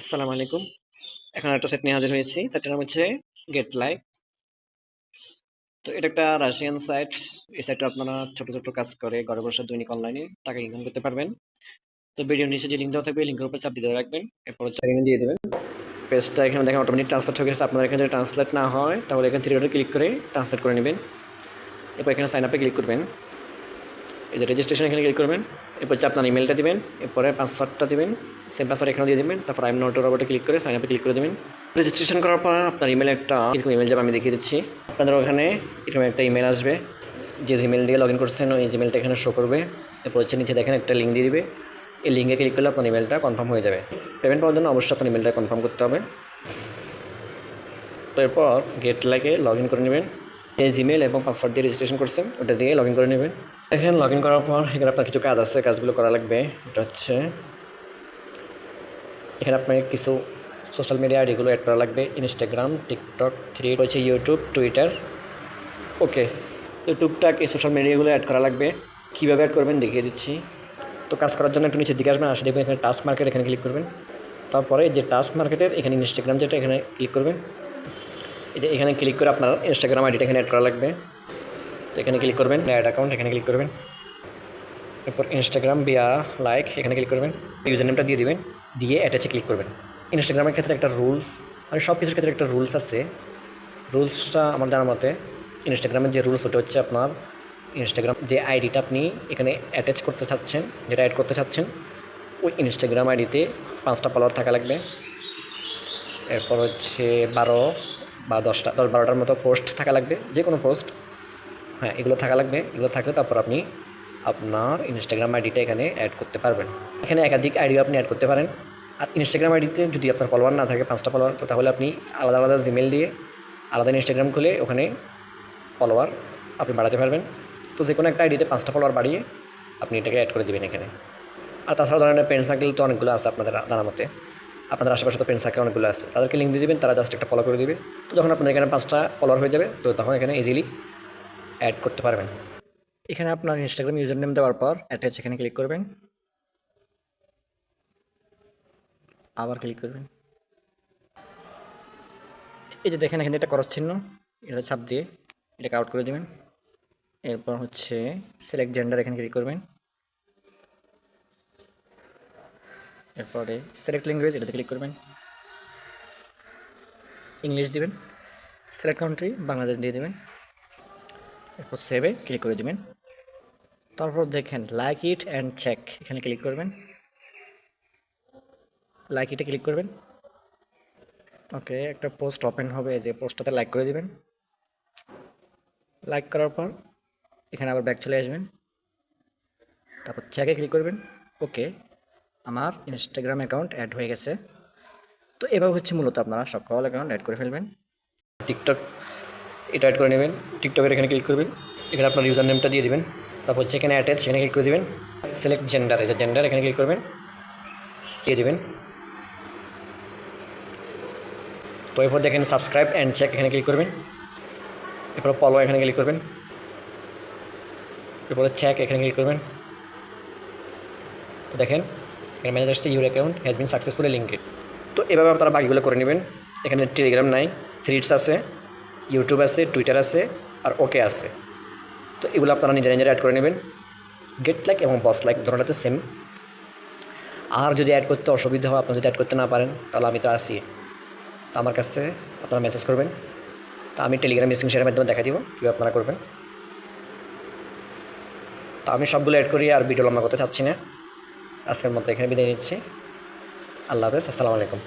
আসসালামু আলাইকুম। এখন একটা সেট নিয়ে হাজির হয়েছি। সেটটার নাম হচ্ছে গেট লাইক তো এটা একটা রাশিয়ান সাইট এই সাইটে আপনারা ছোট ছোট কাজ করে ঘরে বসে দৈনিক অনলাইনে টাকা ইনকাম করতে পারবেন। তো ভিডিওর নিচে যে লিঙ্ক দেওয়া থাকবে লিঙ্কের উপর চাপ দিয়ে রাখবেন। এরপর হচ্ছে দিয়ে দেবেন। পেজটা এখানে দেখেন অটোমেটিক ট্রান্সলেট হয়ে গেছে। আপনার এখানে যদি ট্রান্সলেট না হয়, তাহলে এখানে থ্রি ক্লিক করে ট্রান্সলেট করে নেবেন। এরপর এখানে সাইন আপে ক্লিক করবেন। এই যে রেজিস্ট্রেশন এখানে ক্লিক করবেন, এরপর হচ্ছে আপনার ইমেলটা দিবেন, এরপরে পাসওয়ার্ডটা দিবেন সেম পাসওয়ার্ড এখানে দিয়ে দিবেন, তারপর আইম নট রোবটে ক্লিক করে সাইন আপে ক্লিক করে দেবেন। রেজিস্ট্রেশন করার পর আপনার ইমেল একটা এরকম ইমেল যাবে, আমি দেখিয়ে দিচ্ছি। আপনাদের ওখানে এরকম একটা ইমেল আসবে, যে জিমেল দিয়ে লগ ইন করছেন, ওই জিমেলটা এখানে শো করবে। এরপর হচ্ছে নিচে দেখেন একটা লিঙ্ক দিয়ে দিবে। এই লিঙ্কে ক্লিক করলে আপনার ইমেলটা কনফার্ম হয়ে যাবে। পেমেন্ট পাওয়ার জন্য অবশ্যই আপনার ইমেলটা কনফার্ম করতে হবে। তো এরপর গেট লাগে লগ ইন করে নেবেন। যে জিমেল এবং পাসওয়ার্ড দিয়ে রেজিস্ট্রেশন করছেন, ওটা দিয়ে লগ ইন করে নেবেন। এখানে লগ ইন করার পর এখানে আপনার কিছু কাজ আছে, কাজগুলো করা লাগবে। এটা হচ্ছে, এখানে আপনার কিছু সোশ্যাল মিডিয়া আইডিগুলো অ্যাড করা লাগবে ইনস্টাগ্রাম টিকটক থ্রি হচ্ছে ইউটিউব টুইটার ওকে তো টুকটাক এই সোশ্যাল মিডিয়াগুলো অ্যাড করা লাগবে। কীভাবে অ্যাড করবেন দেখিয়ে দিচ্ছি। তো কাজ করার জন্য একটু নিচের দিকে আসবেন, আসে দেখবেন এখানে টাস্ক মার্কেট এখানে ক্লিক করবেন। তারপরে যে টাস্ক মার্কেটের এখানে ইনস্টাগ্রাম যেটা এখানে ক্লিক করবেন। এই যে এখানে ক্লিক করে আপনার ইনস্টাগ্রাম আইডিটা এখানে অ্যাড করা লাগবে। তো এখানে ক্লিক করবেন অ্যাড অ্যাকাউন্ট এখানে ক্লিক করবেন। এরপর ইনস্টাগ্রাম বিয়া লাইক এখানে ক্লিক করবেন। ইউজার নেমটা দিয়ে দিবেন, দিয়ে অ্যাটাচে ক্লিক করবেন। ইনস্টাগ্রামের ক্ষেত্রে একটা রুলস মানে সব কিছুর ক্ষেত্রে একটা রুলস আছে। রুলসটা আমার জানার মতে ইনস্টাগ্রামের যে রুলস ওটা হচ্ছে আপনার ইনস্টাগ্রাম যে আইডিটা আপনি এখানে অ্যাটাচ করতে চাচ্ছেন, যেটা অ্যাড করতে চাচ্ছেন, ওই ইনস্টাগ্রাম আইডিতে পাঁচটা ফলোয়ার থাকা লাগবে। এরপর হচ্ছে বারো বা দশটা, দশ বারোটার মতো পোস্ট থাকা লাগবে যে কোনো পোস্ট হ্যাঁ এগুলো থাকা লাগবে। এগুলো থাকলে তারপর আপনি আপনার ইনস্টাগ্রাম আইডিটা এখানে অ্যাড করতে পারবেন। এখানে একাধিক আইডি আপনি অ্যাড করতে পারেন। আর ইনস্টাগ্রাম আইডিতে যদি আপনার ফলোয়ার না থাকে, পাঁচটা ফলোয়ার তো তাহলে আপনি আলাদা আলাদা জিমেল দিয়ে আলাদা ইনস্টাগ্রাম খুলে ওখানে ফলোয়ার আপনি বাড়াতে পারবেন। তো যে কোনো একটা আইডিতে পাঁচটা ফলোয়ার বাড়িয়ে আপনি এটাকে অ্যাড করে দেবেন এখানে। আর তাছাড়া ধরনের পেন সার্কেল তো অনেকগুলো আছে আপনাদের জানার মতে। আপনাদের আশেপাশে তো ফ্রেন্ড সার্কেল অনেকগুলো আছে। তাদেরকে লিঙ্ক দিয়ে দেবেন, তারা জাস্ট একটা ফলো করে দেবে। তো যখন আপনাদের এখানে পাঁচটা ফলোয়ার হয়ে যাবে, তো তখন এখানে ইজিলি অ্যাড করতে পারবেন। এখানে আপনার ইনস্টাগ্রাম ইউজার নেম দেওয়ার পর অ্যাটাচ এখানে ক্লিক করবেন। আবার ক্লিক করবেন। এই যে দেখেন, এখানে একটা করস চিহ্ন, এটা ছাপ দিয়ে এটাকে আউট করে দেবেন। এরপর হচ্ছে সিলেক্ট জেন্ডার এখানে ক্লিক করবেন। এরপরে সিলেক্ট ল্যাঙ্গুয়েজ এটাতে ক্লিক করবেন। ইংলিশ দিবেন। সিলেক্ট কান্ট্রি বাংলাদেশ দিয়ে দেবেন। এরপর সেভে ক্লিক করে দেবেন। তারপর দেখেন লাইক ইট অ্যান্ড চেক এখানে ক্লিক করবেন। লাইক ইটে ক্লিক করবেন। ওকে একটা পোস্ট ওপেন হবে, যে পোস্টটাতে লাইক করে দিবেন। লাইক করার পর এখানে আবার ব্যাক চলে আসবেন। তারপর চেকে ক্লিক করবেন। ওকে আমার ইনস্টাগ্রাম অ্যাকাউন্ট অ্যাড হয়ে গেছে। তো এভাবে হচ্ছে মূলত আপনারা সকল অ্যাকাউন্ট অ্যাড করে ফেলবেন। টিকটক এটা অ্যাড করে নেবেন। টিকটকের এখানে ক্লিক করবেন। এখানে আপনার ইউজার নেমটা দিয়ে দিবেন। তারপর এখানে অ্যাটাচ এখানে ক্লিক করে দেবেন। সিলেক্ট জেন্ডার যে জেন্ডার এখানে ক্লিক করবেন। দিয়ে দেবেন। তো এরপর দেখেন সাবস্ক্রাইব অ্যান্ড চেক এখানে ক্লিক করবেন। এরপর ফলো এখানে ক্লিক করবেন। এরপরে চেক এখানে ক্লিক করবেন। তো দেখেন, এখানে ম্যানেজ আসছে your account has been successfully linked তো এভাবে আপনারা বাকিগুলো করে নেবেন। এখানে টেলিগ্রাম নাই থ্রিডস আছে। ইউটিউব আছে টুইটার আছে আর ওকে আছে। তো এগুলো আপনারা নিজেরা নিজেরা অ্যাড করে নেবেন। গেট লাইক এবং বস লাইক ধরনটাতে সেম আর যদি অ্যাড করতে অসুবিধা হয় আপনারা যদি অ্যাড করতে না পারেন, তাহলে আমি তো আসি তো আমার কাছে আপনারা মেসেজ করবেন। তা আমি টেলিগ্রাম মেসেজ শেয়ারের মাধ্যমে দেখা দিব কীভাবে আপনারা করবেন। তো আমি সবগুলো অ্যাড করি আর ভিডিও লম্বা করতে চাচ্ছি না। আজকের মধ্যে এখানে বিদায় নিচ্ছি। আল্লাহ হাফেজ, আসসালামু আলাইকুম।